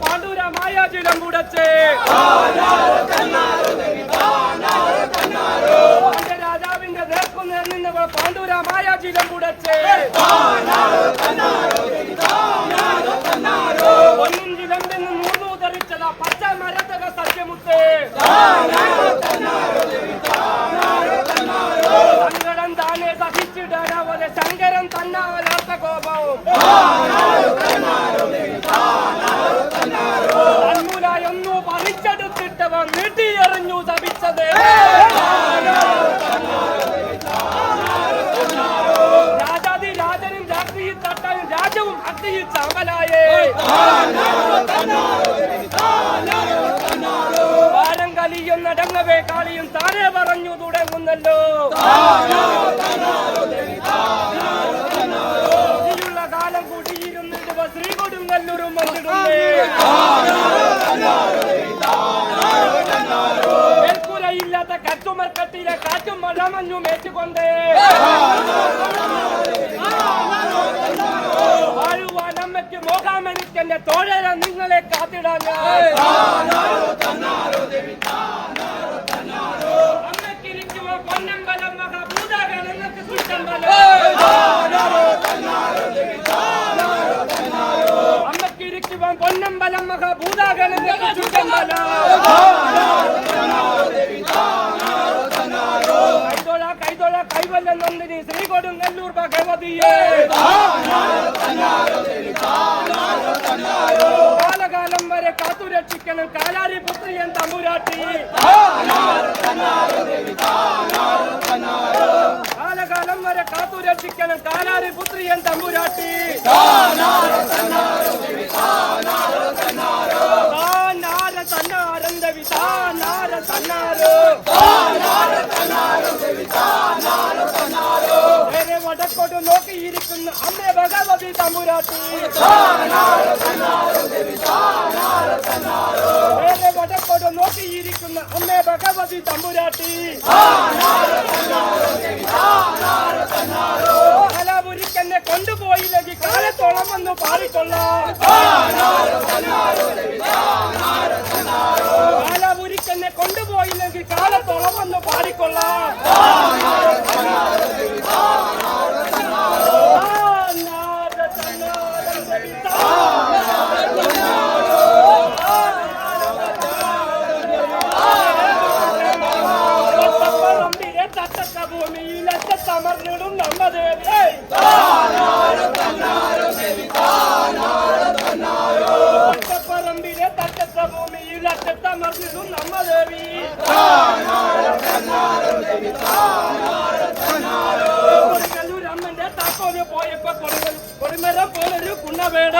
പാണ്ഡൂര മായാചിലം കുടച്ച് രാജാവിന്റെ നേർക്കുനേർ നിന്നപ്പോൾ പാണ്ഡൂര മായാചിലം കുടച്ച് ഒന്നും ചിലമ്പെന്ന് മൂന്നു ധരിച്ചത പച്ച മരതക സത്യമുത്ത്. സങ്കടം താനെ സഹിച്ചിടാൻ അവരെ ശങ്കരൻ തന്നാവലാത്ത ചാമ്പലായേ ഭാരം കലിയും നടങ്ങവേ കാളിയും താരെ പറഞ്ഞു തുടങ്ങുന്നല്ലോ. ഇനിയുള്ള കാലം കൂടിയിരുന്നിടുവ ശ്രീ കൊടുങ്ങല്ലൂരും വന്നിടുന്നേ മേൽക്കൂരയില്ലാത്ത കച്ചുമർക്കട്ടിലെ കാറ്റും മഴമഞ്ഞും ഏറ്റുകൊണ്ട്. മോകാമെനിക്കെന്റെ തോഴര നിങ്ങളെ കാത്തിടാൻ അമ്മയ്ക്കിരിക്കുവ പൊന്നമ്പലം മഹാഭൂതകൾ എന്നൊക്കെ ചുറ്റമ്പലം അമ്മക്കിരിക്കുവാൻ പൊന്നമ്പലം മഹാഭൂതാകൾ എന്നൊക്കെ കൈതൊഴ കൈതൊഴ കൈവല്ല നന്ദിനി ശ്രീ കൊടുങ്ങല്ലൂർ ഭഗവതിയെ. വരെ കാലാരി പുത്രിയൻ തമ്പുരാട്ടി. കാലകാലം വരെ കാത്തുരക്ഷിക്കണം കാലാരി പുത്രിയൻ തമ്പുരാട്ടി. വടക്കോട്ട് അമ്മേ ഭഗവതി തമ്പുരാട്ടി. നേരെ വടക്കോട് നോക്കിയിരിക്കുന്ന അമ്മ ഭഗവതി തമ്പുരാട്ടി. കലാപുരിക്കെന്നെ കൊണ്ടുപോയില്ലെങ്കിൽ കാലത്തോളം വന്ന് പാടിക്കൊള്ളാം. കാലാപുരിക്കെന്നെ കൊണ്ടുപോയില്ലെങ്കിൽ കാലത്തോളം വന്ന് പാടിക്കൊള്ളാം. భూమిల సమర్థుడు నమ్మదేవి. పరంబిరే తట్ట భూమిల సమర్థుడు నమ్మదేవి. కొడుకలు రమ్మంటే తక్కువ పోయప్ప కొడుకలు కొడుమెర పోలరు కున్నవేడ